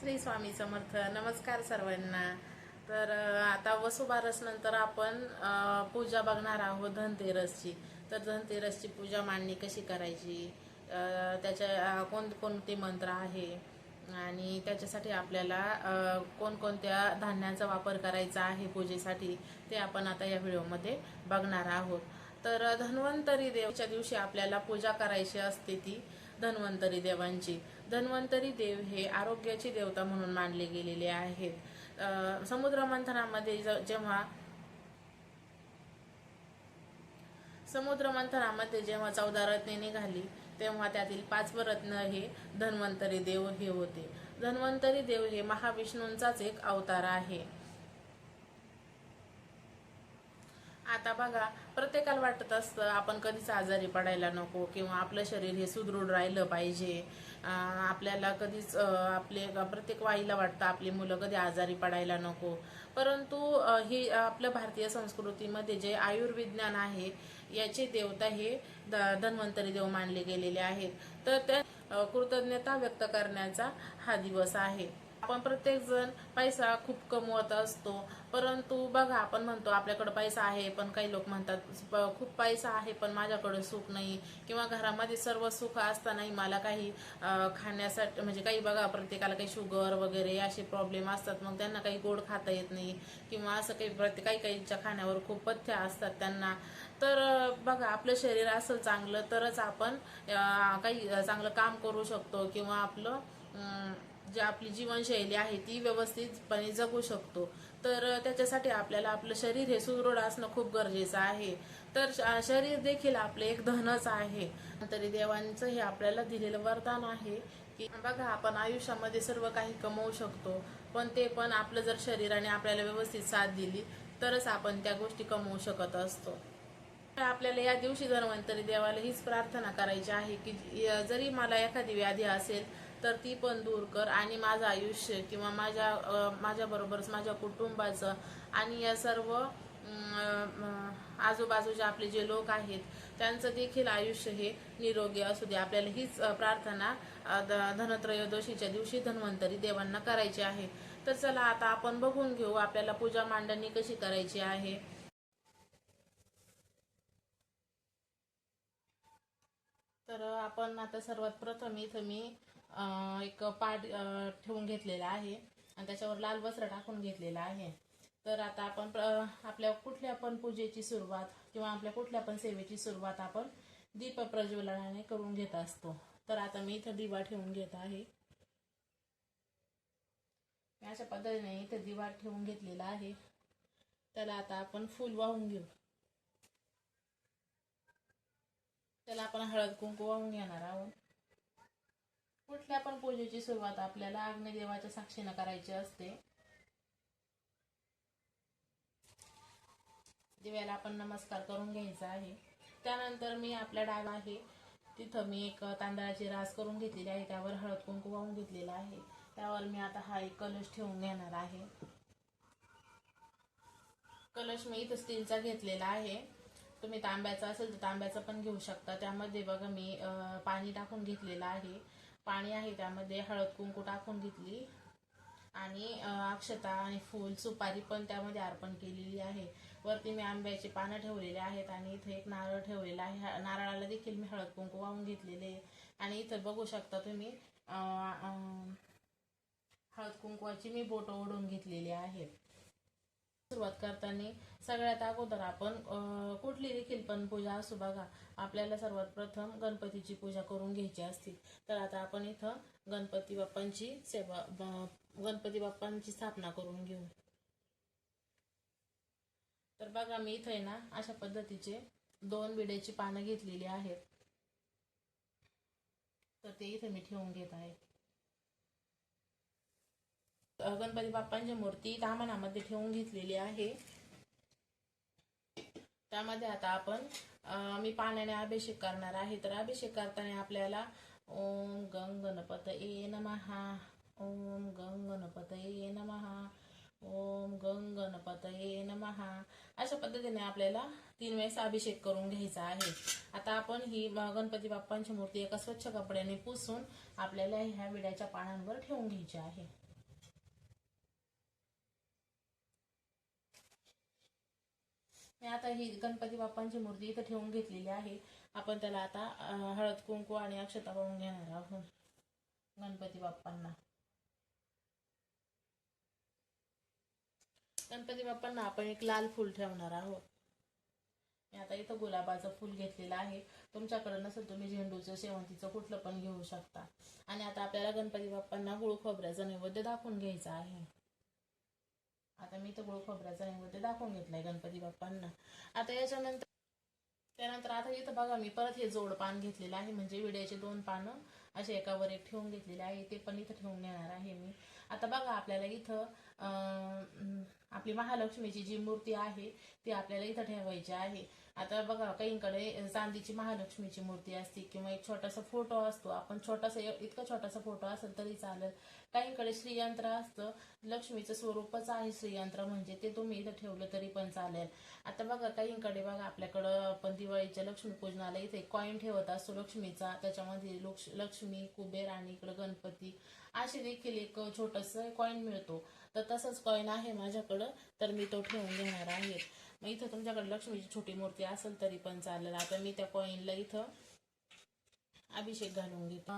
श्री स्वामी समर्थ. नमस्कार सर्वांना. तर आता वसुबारस नंतर आपण पूजा बघणार आहोत धनतेरसची. तर धनतेरसची पूजा मांडणी कशी करायची? त्याच्या कोणकोणते कोण कोणते मंत्र आहे? आणि त्याच्यासाठी आपल्याला कोणकोणत्या धान्यांचा वापर करायचा आहे पूजेसाठी ते आपण आता या व्हिडिओमध्ये बघणार आहोत. तर धन्वंतरी देवच्या दिवशी आपल्याला पूजा करायची असते ती धन्वंतरी देवांची. धन्वंतरी देव हे आरोग्याची देवता म्हणून मानले गेलेले आहेत. समुद्र मंथनामध्ये जेव्हा समुद्र मंथनामध्ये जेव्हा चौदा रत्ने निघाली तेव्हा त्यातील पाचवं रत्न हे धन्वंतरी देव हे होते. धन्वंतरी देव हे महाविष्णूंचाच एक अवतार आहे. आता बघा प्रत्येकाला वाटत असतं आपण कधीच आजारी पडायला नको किंवा आपलं शरीर हे सुदृढ राहिलं पाहिजे. आपल्याला कधीच आपले प्रत्येक वाईला वाटतं आपली मुलं कधी आजारी पडायला नको. परंतु ही आपल्या भारतीय संस्कृतीमध्ये जे आयुर्विज्ञान आहे याचे देवता हे धन्वंतरी देव मानले गेलेले आहेत. तर त्या कृतज्ञता व्यक्त करण्याचा हा दिवस आहे. आपण प्रत्येकजण पैसा खूप कमवत असतो. परंतु बघा आपण म्हणतो आपल्याकडे पैसा आहे पण काही लोक म्हणतात प- खूप पैसा आहे पण माझ्याकडे सुख नाही. किंवा घरामध्ये सर्व सुख असतानाही मला काही खाण्यासाठी म्हणजे काही बघा प्रत्येकाला काही शुगर वगैरे असे प्रॉब्लेम असतात. मग त्यांना काही गोड खाता येत नाही. किंवा असं काही प्रत्येक काही काहीच्या खाण्यावर खूप पथ्य असतात त्यांना. तर बघा आपलं शरीर असेल चांगलं तरच आपण काही चांगलं काम करू शकतो. किंवा आपलं जी आपली जीवनशैली आहे ती व्यवस्थितपणे जगू शकतो. तर त्याच्यासाठी आपल्याला आपलं शरीर हे सुदृढ असणं खूप गरजेचं आहे. तर शरीर देखील आपले एक धनच आहे. तरी देवांचं हे आपल्याला दिलेलं वरदान आहे की बघा आपण आयुष्यामध्ये सर्व काही कमवू शकतो. पण ते पण आपलं जर शरीराने आपल्याला व्यवस्थित साथ दिली तरच आपण त्या गोष्टी कमवू शकत असतो. आपल्याला या दिवशी धन्वंतरी देवाला हीच प्रार्थना करायची आहे की जरी मला एखादी व्याधी असेल तर ती पण दूर कर आणि माझं आयुष्य किंवा माझ्या माझ्याबरोबरच माझ्या कुटुंबाचं आणि या सर्व आजूबाजूचे आपले जे लोक आहेत त्यांचं देखील आयुष्य हे निरोगी असू दे. आपल्याला हीच प्रार्थना धनत्रयोदशीच्या दिवशी धन्वंतरी देवांना करायची आहे. तर चला आता आपण बघून घेऊ आपल्याला पूजा मांडणी कशी करायची आहे. तर आपण आता सर्वात प्रथम इथं मी एक पाट ठेवून घेतलेला आहे. आणि त्याच्यावर लाल वस्त्र टाकून घेतलेला आहे. तर आता आपण प्र- आपल्या कुठल्या पण पूजेची सुरुवात किंवा आपल्या कुठल्या पण सेवेची सुरुवात आपण दीप प्रज्वलनाने करून घेत असतो. तर आता मी इथं दिवा ठेवून घेत आहे. अशा पद्धतीने इथं दिवा ठेवून घेतलेला आहे. त्याला आता आपण फुल वाहून घेऊ. त्याला आपण हळद कुंकू वाहून घेणार आहोत. कुठल्या पण पूजेची सुरुवात आपल्याला अग्निदेवाच्या साक्षीनं करायची असते. दिव्याला आपण नमस्कार करून घ्यायचा आहे. त्यानंतर मी आपल्या डाग आहे. तिथं मी एक तांदळाची रास करून घेतलेली आहे. त्यावर हळद कुंकू वाहून घेतलेला आहे. त्यावर मी आता हा एक कलश ठेवून घेणार आहे. कलश मी इथं स्टीलचा घेतलेला आहे. तुम्ही तांब्याचा असेल तर तांब्याचा पण घेऊ शकता. त्यामध्ये बघा मी पाणी टाकून घेतलेलं आहे. पाणी आहे त्यामध्ये हळद कुंकू टाकून घेतली. आणि अक्षता आणि फूल सुपारी पण त्यामध्ये अर्पण केलेली आहे. वरती मी आंब्याची पानं ठेवलेली आहेत आणि इथे एक नारळ ठेवलेला आहे. नारळाला देखील मी हळद कुंकू वाहून घेतलेले. आणि इथं बघू शकता तुम्ही हळद कुंकवाची मी बोट ओढून घेतलेली आहेत. सुरुवात करताना सगळ्यात अगोदर आपण कुठली देखील पण पूजा असो बघा आपल्याला सर्वात प्रथम गणपतीची पूजा करून घ्यायची असते. तर आता आपण इथं गणपती बाप्पांची सेवा गणपती बाप्पांची स्थापना करून घेऊ. तर बघा मी इथं आहे ना अशा पद्धतीचे दोन विड्याची पानं घेतलेली आहेत. तर ते इथं मी ठेवून घेत आहे. गणपती बाप्पांची मूर्ती दामनामध्ये ठेवून घेतलेली आहे. त्यामध्ये आता आपण मी पाण्याने अभिषेक करणार आहे. तर अभिषेक करताना आपल्याला ओम गंग ए नमहा ओम गंग ए नमहा ओम गंग ए नमहा अशा पद्धतीने आपल्याला तीन वेळेस अभिषेक करून घ्यायचा आहे. आता आपण ही गणपती बाप्पांची मूर्ती एका स्वच्छ कपड्याने पुसून आपल्याला ह्या विड्याच्या पानांवर ठेवून घ्यायची आहे. मी आता ही गणपती बाप्पांची मूर्ती इथं ठेवून घेतलेली आहे. आपण त्याला आता हळद कुंकू आणि अक्षता पाहून घेणार आहोत. गणपती बाप्पांना. गणपती बाप्पांना आपण एक लाल फूल ठेवणार आहोत. मी आता इथं गुलाबाचं फूल घेतलेलं आहे. तुमच्याकडे नसेल तुम्ही झेंडूचं शेवंतीचं कुठलं पण घेऊ शकता. आणि आता आपल्याला गणपती बाप्पांना गुळ खोबऱ्याचा नैवेद्य दाखवून घ्यायचा आहे. आता मी तर गुळ खोबऱ्याचा नैवेद्य दाखवून घेतलाय गणपती बाप्पांना. आता याच्यानंतर त्यानंतर आता इथं बघा मी परत हे जोड पान घेतलेलं आहे. म्हणजे विड्याचे दोन पानं असे एकावर एक ठेवून घेतलेले आहे. ते पण इथं ठेवून घेणार आहे मी. आता बघा आपल्याला इथं अं, आपली महालक्ष्मीची जी मूर्ती आहे ती आपल्याला इथं ठेवायची आहे. आता बघा काहींकडे चांदीची महालक्ष्मीची मूर्ती असते किंवा एक छोटासा फोटो असतो. आपण छोटासा इतका छोटासा फोटो असेल तरी चालेल. काहींकडे श्रीयंत्र असतं. लक्ष्मीचं स्वरूपच आहे श्रीयंत्र म्हणजे ते तुम्ही इथं ठेवलं तरी पण चालेल. आता बघा काहींकडे बघा आपल्याकडं आपण दिवाळीच्या लक्ष्मी पूजनाला इथे कॉईन ठेवत असतो. लक्ष्मीचा त्याच्यामध्ये लक्ष्मी कुबेर आणि इकडं गणपती असे देखील एक छोटस कॉईन मिळतो. तर तसंच कॉईन आहे माझ्याकडं तर मी तो ठेवून घेणार आहे. मग इथं तुमच्याकडे लक्ष्मीची छोटी मूर्ती असेल तरी पण चालेल. आता मी त्या कॉईनला इथं अभिषेक घालून घेतो.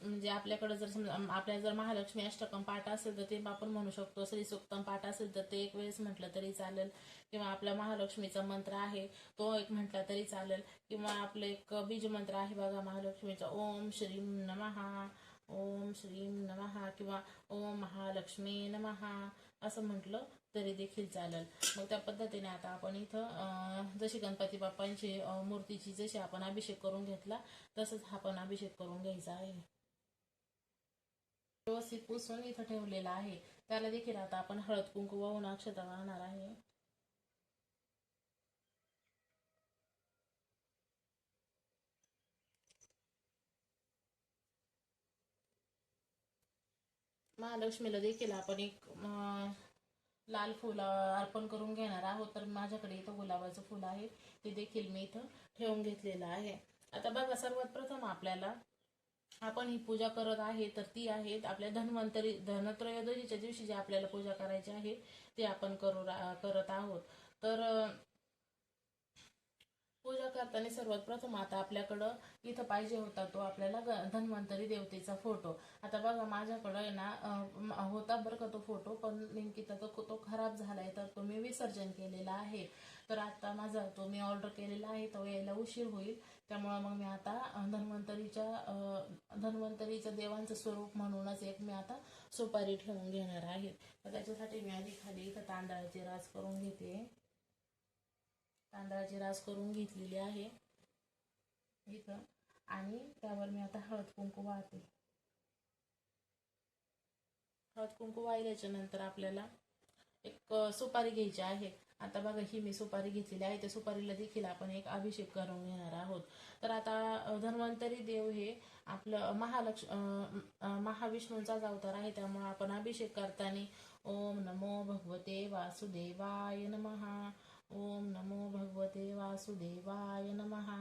म्हणजे आपल्याकडे जर समजा आपल्या जर महालक्ष्मी अष्टकम पाठ असेल तर ते आपण म्हणू शकतो. श्री सुक्तम पाठ असेल तर ते एक वेळेस म्हटलं तरी चालेल. किंवा आपला महालक्ष्मीचा मंत्र आहे तो एक म्हटला तरी चालेल. किंवा आपलं एक बीज मंत्र आहे बघा महालक्ष्मीचा. ओम श्रीम नमहा ओम श्रीम नमहा किंवा ओम महालक्ष्मी नमहा असं म्हटलं तरी देखील चालेल. मग त्या पद्धतीने आता आपण इथं जशी गणपती बाप्पांची मूर्तीची जशी आपण अभिषेक करून घेतला तसंच हा पण अभिषेक करून घ्यायचा आहे. व्यवस्थित पुसून इथं ठेवलेला आहे. त्याला देखील आता आपण हळद कुंकू वाहून अक्षता वाहणार आहे. महालक्ष्मीला देखील आपण एक लाल फुल अर्पण करून घेणार आहोत. तर माझ्याकडे इथं गुलाबाचं फुल आहे. ते देखील मी इथं ठेवून घेतलेलं आहे. आता बघा सर्वात प्रथम आपल्याला आपण ही पूजा करत आहे तर ती आहे आपल्या धन्वंतरी धनत्रयोदशीच्या दिवशी जी आपल्याला पूजा करायची आहे ती आपण करू रा- करत आहोत. तर पूजा करताना सर्वात प्रथम आता आपल्याकडं इथं पाहिजे होता तो आपल्याला ग- धन्वंतरी देवतेचा फोटो. आता बघा माझ्याकडं आहे ना होता बरं का तो फोटो पण नेमकी तर तो खराब झालाय तर तो मी विसर्जन केलेला आहे. तर आता माझा तो मी ऑर्डर केलेला आहे तो यायला उशीर होईल. त्यामुळं मग मी आता धन्वंतरीच्या धन्वंतरीचं देवांचं स्वरूप म्हणूनच एक मी आता सुपारी ठेवून घेणार आहे. तर त्याच्यासाठी मी आधी खाली इथं तांदळाची रास करून घेते. तांदळाची रास करून घेतलेली आहे. इथं. आणि त्यावर मी आता हळद कुंकू वाहते. हळद कुंकू वाहिल्याच्या नंतर आपल्याला एक सुपारी घ्यायची आहे. आता बघा ही मी सुपारी घेतलेली आहे. त्या सुपारीला देखील आपण एक अभिषेक करून घेणार आहोत. तर आता धन्वंतरी देव हे आपलं महालक्ष महाविष्णूंचा महाविष्णूंचाच अवतार आहे. त्यामुळे आपण अभिषेक करताना ओम नमो भगवते वासुदेवाय नमहा. ओम नमो भगवते वासुदेवाय नमहा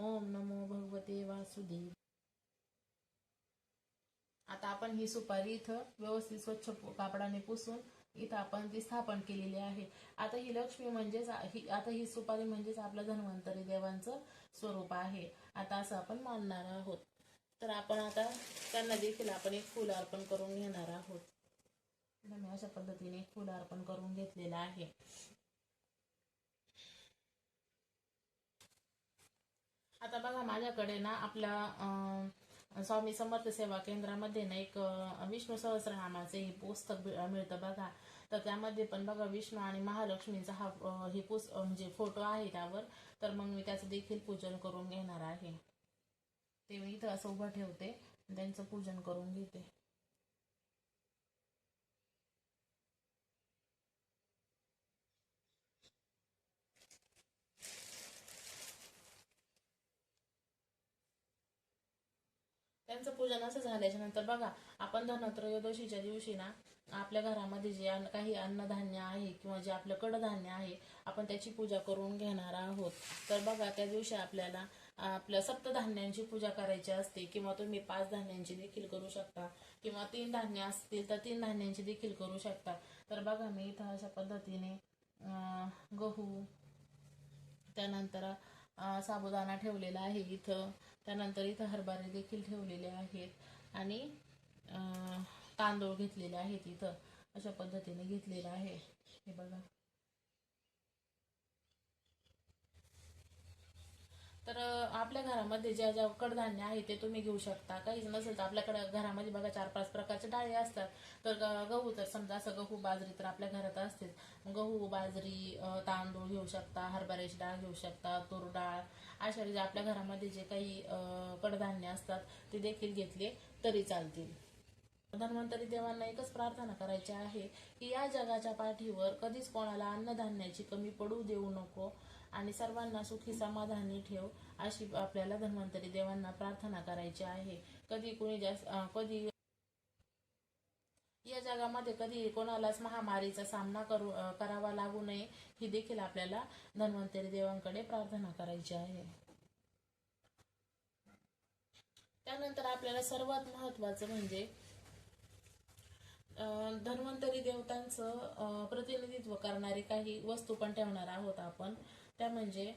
ओम नमो भगवते वासुदेव। आता आपण ही सुपारी इथं व्यवस्थित स्वच्छ कापडाने पुसून इथं आपण ती स्थापन केलेली आहे. आता ही लक्ष्मी म्हणजेच ही आता ही सुपारी म्हणजेच आपलं धन्वंतरी देवांचं स्वरूप आहे. आता असं आपण मानणार आहोत. तर आपण आता त्यांना देखील आपण एक फुल अर्पण करून घेणार आहोत. मी अशा पद्धतीने एक फुल अर्पण करून घेतलेलं आहे. आता बघा माझ्याकडे ना आपल्या स्वामी समर्थ सेवा केंद्रामध्ये ना एक विष्णू सहस्रनामाचे हे पुस्तक मिळतं बघा. तर त्यामध्ये पण बघा विष्णू आणि महालक्ष्मीचा हा हे पुस म्हणजे फोटो आहे त्यावर. तर मग मी त्याचं देखील पूजन करून घेणार आहे. ते मी इथं असं उभं ठेवते. त्यांचं पूजन करून घेते. त्यांचं पूजन असं झाल्याच्यानंतर बघा आपण धनत्रयोदशीच्या दिवशी ना आपल्या घरामध्ये जे अन्न काही अन्नधान्य आहे किंवा जे आपलं कडधान्य आहे आपण त्याची पूजा करून घेणार आहोत. तर बघा त्या दिवशी आपल्याला आपल्या सप्तधान्यांची पूजा करायची असते किंवा तुम्ही पाच धान्यांची देखील करू शकता किंवा तीन धान्य असतील तर तीन धान्यांची देखील करू शकता. तर बघा मी इथं अशा पद्धतीने गहू त्यानंतर साबुदाणा ठेवलेला आहे इथं. त्यानंतर इथं हरभरे देखील ठेवलेले आहेत आणि तांदूळ घेतलेले आहेत इथं. अशा पद्धतीने घेतलेलं आहे. हे बघा. तर आपल्या घरामध्ये ज्या ज्या कडधान्य आहे ते तुम्ही घेऊ शकता. काहीच नसेल तर आपल्याकडे घरामध्ये बघा चार पाच प्रकारचे डाळी असतात. तर ग- गहू तर समजा असं गहू बाजरी तर आपल्या घरात असतेच. गहू बाजरी तांदूळ घेऊ शकता हरभऱ्याची डाळ घेऊ शकता तूर डाळ. अशा जे आपल्या घरामध्ये जे काही कडधान्य असतात ते देखील घेतले तरी चालतील. धन्वंतरी देवांना एकच प्रार्थना करायची आहे की या जगाच्या पाठीवर कधीच कोणाला अन्नधान्याची कमी पडू देऊ नको. आणि सर्वांना सुखी समाधानी ठेव अशी आपल्याला धन्वंतरी देवांना प्रार्थना करायची आहे. कधी कुणी जास्त कधी या जगामध्ये कधी कोणालाच महामारीचा सामना करू करावा लागू नये ही देखील आपल्याला धन्वंतरी देवांकडे प्रार्थना करायची आहे. त्यानंतर आपल्याला सर्वात महत्वाचं म्हणजे धन्वंतरी देवतांचं प्रतिनिधित्व करणारी काही वस्तू पण ठेवणार आहोत आपण. त्या म्हणजे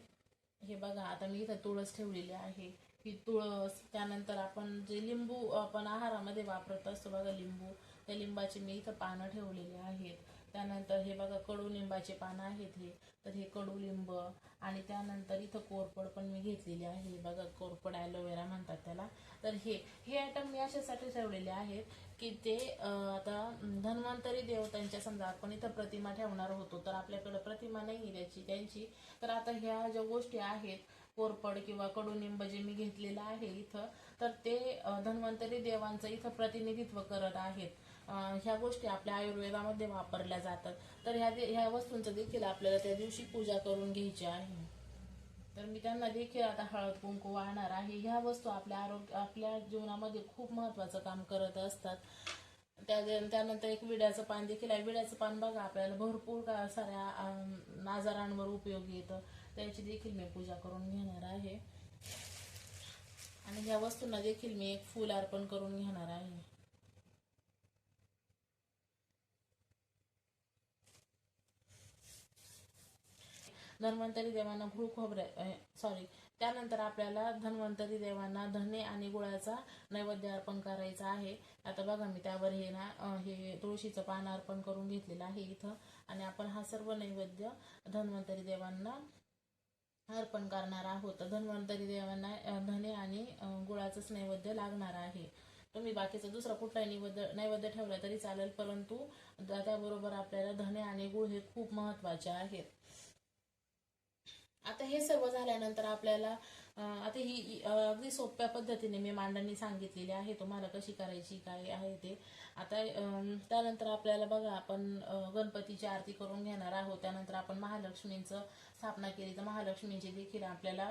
हे बघा आता मी इथं तुळस ठेवलेली आहे. ही तुळस त्यानंतर आपण जे लिंबू आपण आहारामध्ये वापरत असतो बघा लिंबू. त्या लिंबाची मी इथं पानं ठेवलेली आहेत. त्यानंतर हे बघा कडुलिंबाचे पानं आहेत हे. तर हे कडुलिंब आणि त्यानंतर इथं कोरपड पण मी घेतलेली आहे. बघा कोरपड ॲलोवेरा म्हणतात त्याला. तर हे हे आयटम मी अशासाठी ठेवलेले आहेत की ते आता धन्वंतरी देवतांच्या समजा आपण इथं प्रतिमा ठेवणार होतो तर आपल्याकडं प्रतिमा नाही त्याची त्यांची. तर आता ह्या ज्या गोष्टी आहेत कोरपड किंवा कडुनिंब जे मी घेतलेलं आहे इथं तर ते धन्वंतरी देवांचं इथं प्रतिनिधित्व करत आहेत. ह्या गोष्टी आपल्या आयुर्वेदामध्ये वापरल्या जातात. तर ह्या दे- ह्या वस्तूंचं देखील आपल्याला त्या दिवशी पूजा करून घ्यायची आहे. तर मी त्यांना देखील आता हळद कुंकू वाहणार आहे. ह्या वस्तू आपल्या आरोग्य आपल्या जीवनामध्ये खूप महत्वाचं काम करत असतात. त्या त्यानंतर एक विड्याचं पान देखील आहे. विड्याचं पान बघा आपल्याला भरपूर का साऱ्या आजारांवर उपयोगी येतं. त्याची देखील मी पूजा करून घेणार आहे. आणि ह्या वस्तूंना देखील मी एक फूल अर्पण करून घेणार आहे. धन्वंतरी देवांना गुळ खोबऱ्या सॉरी त्यानंतर आपल्याला धन्वंतरी देवांना धने आणि गुळाचा नैवेद्य अर्पण करायचा आहे. आता बघा मी त्यावर हे ना हे तुळशीचं पान अर्पण करून घेतलेलं आहे इथं. आणि आपण हा सर्व नैवेद्य धन्वंतरी देवांना अर्पण करणार आहोत. धन्वंतरी देवांना धने आणि गुळाचंच नैवेद्य लागणार आहे. तुम्ही बाकीचं दुसरा कुठलाही नैवेद्य नैवेद्य ठेवला तरी चालेल परंतु त्याबरोबर आपल्याला धने आणि गुळ हे खूप महत्त्वाचे आहेत. आता हे सर्व झाल्यानंतर आपल्याला आता ही अगदी सोप्या पद्धतीने मी मांडणी सांगितलेली आहे. तुम्हाला कशी करायची काय आहे ते. आता त्यानंतर आपल्याला बघा आपण गणपतीची आरती करून घेणार आहोत. त्यानंतर आपण महालक्ष्मींचं स्थापना केली. तर महालक्ष्मींची देखील आपल्याला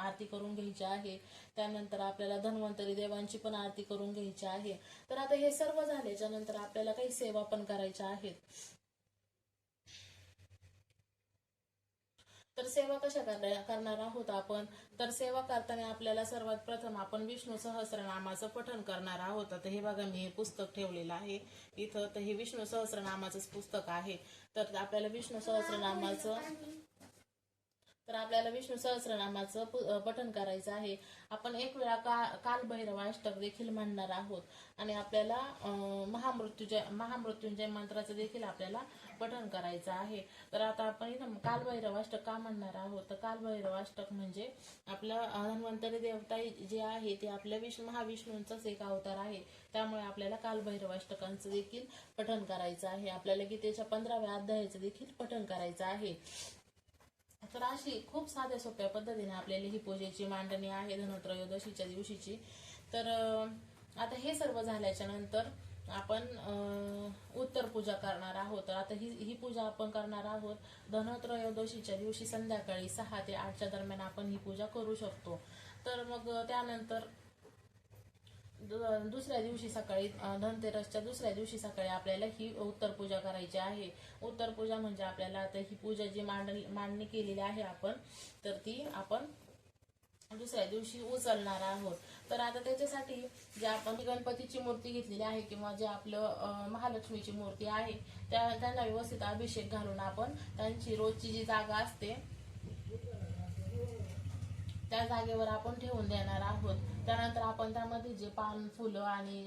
आरती करून घ्यायची आहे. त्यानंतर आपल्याला धन्वंतरी देवांची पण आरती करून घ्यायची आहे. तर आता हे सर्व झाल्याच्यानंतर आपल्याला काही सेवा पण करायच्या आहेत. तर सेवा कशा करणार करणार आहोत आपण? तर सेवा करताना आपल्याला सर्वात प्रथम आपण विष्णू सहस्रनामाचं पठण करणार आहोत. तर हे बघा मी हे पुस्तक ठेवलेलं आहे. इथं तर हे विष्णू सहस्रनामाचंच पुस्तक आहे. तर आपल्याला विष्णू सहस्रनामाचं तर आपल्याला विष्णू सहस्रनामाचं पु- पठण करायचं आहे. आपण एक वेळा का कालभैरव अष्टक देखील म्हणणार आहोत. आणि आपल्याला महामृत्यूजय महामृत्युंजय मंत्राचं देखील आपल्याला पठण करायचं आहे. तर आता आपण इथं काल का म्हणणार आहोत? तर कालभैरव अष्टक म्हणजे आपलं धन्वंतरी देवता जे आहे ते आपल्या विष्णू महाविष्णूंचाच एक अवतार आहे. त्यामुळे आपल्याला कालभैरव अष्टकांचं देखील पठण करायचं आहे. आपल्याला गीतेच्या पंधराव्या अध्यायाचं देखील पठण करायचं आहे. तर अशी खूप साध्या सोप्या पद्धतीने आपल्याला ही पूजेची मांडणी आहे धनत्रयोदशीच्या दिवशीची. तर आता हे सर्व झाल्याच्यानंतर आपण उत्तर पूजा करणार आहोत. तर आता ही ही पूजा आपण करणार आहोत धनत्रयोदशीच्या दिवशी संध्याकाळी सहा ते आठच्या दरम्यान आपण ही पूजा करू शकतो. तर मग त्यानंतर दुसऱ्या दिवशी सकाळी धनतेरसच्या दुसऱ्या दिवशी सकाळी आपल्याला ही उत्तर पूजा करायची आहे. उत्तर पूजा म्हणजे आपल्याला आता ही पूजा जी मांड मांडणी केलेली आहे आपण तर ती आपण दुसऱ्या दिवशी उचलणार आहोत. तर आता त्याच्यासाठी जे आपण गणपतीची मूर्ती घेतलेली आहे किंवा जे आपलं महालक्ष्मीची मूर्ती आहे त्या त्यांना व्यवस्थित अभिषेक घालून आपण त्यांची रोजची जी जागा असते त्या जागेवर आपण ठेवून देणार आहोत. त्यानंतर आपण त्यामध्ये जे पान फुलं आणि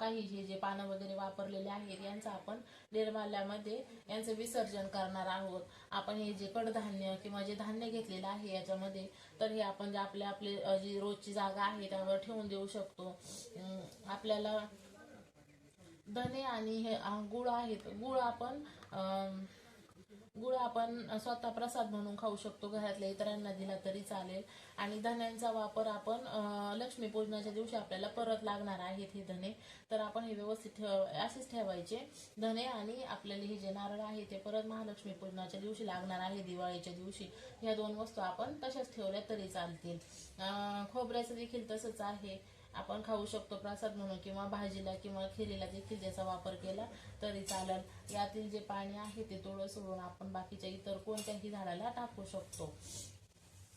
काही हे जे पानं वगैरे वापरलेले आहेत यांचं आपण निर्माल्यामध्ये यांचं विसर्जन करणार आहोत. आपण हे जे कडधान्य किंवा जे धान्य घेतलेलं आहे याच्यामध्ये तर हे आपण जे आपल्या आपले जी रोजची जागा आहे त्यावर ठेवून देऊ शकतो. आपल्याला धने आणि हे गुळ आहेत. गुळ आपण अं, गुळ आपण स्वतः प्रसाद म्हणून खाऊ शकतो घरातल्या इतरांना दिला तरी चालेल. आणि धन्यांचा वापर आपण लक्ष्मीपूजनाच्या दिवशी आपल्याला परत लागणार आहेत हे धने. तर आपण हे व्यवस्थित ठेव असेच ठेवायचे. धने आणि आपल्याला हे जे नारळ आहे ते परत महालक्ष्मी पूजनाच्या दिवशी लागणार आहे दिवाळीच्या दिवशी. ह्या दोन वस्तू आपण तशाच ठेवल्या तरी चालतील. खोबऱ्याचं देखील तसंच आहे. आपण खाऊ शकतो प्रसाद म्हणून किंवा भाजीला किंवा खिरीला देखील त्याचा वापर केला तरी चालेल. यातील जे पाणी आहे ते थोडं सोडून आपण बाकीच्या इतर कोणत्याही झाडाला टाकू शकतो.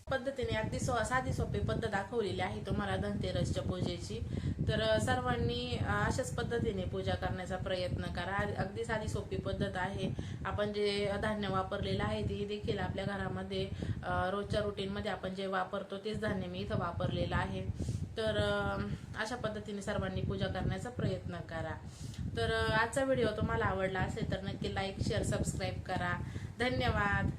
पद्धतीने अगदी सो साधी सोपी पद्धत दाखवलेली आहे तुम्हाला धनतेरसच्या पूजेची. तर सर्वांनी अशाच पद्धतीने पूजा करण्याचा प्रयत्न करा. अगदी साधी सोपी पद्धत आहे. आपण जे धान्य वापरलेलं आहे ते देखील आपल्या घरामध्ये रोजच्या रुटीनमध्ये आपण जे वापरतो तेच धान्य मी इथं वापरलेलं आहे. तर अशा पद्धतीने सर्वांनी पूजा करण्याचा प्रयत्न करा. तर आजचा व्हिडिओ तुम्हाला आवडला असेल तर नक्की लाईक शेअर सबस्क्राईब करा. धन्यवाद.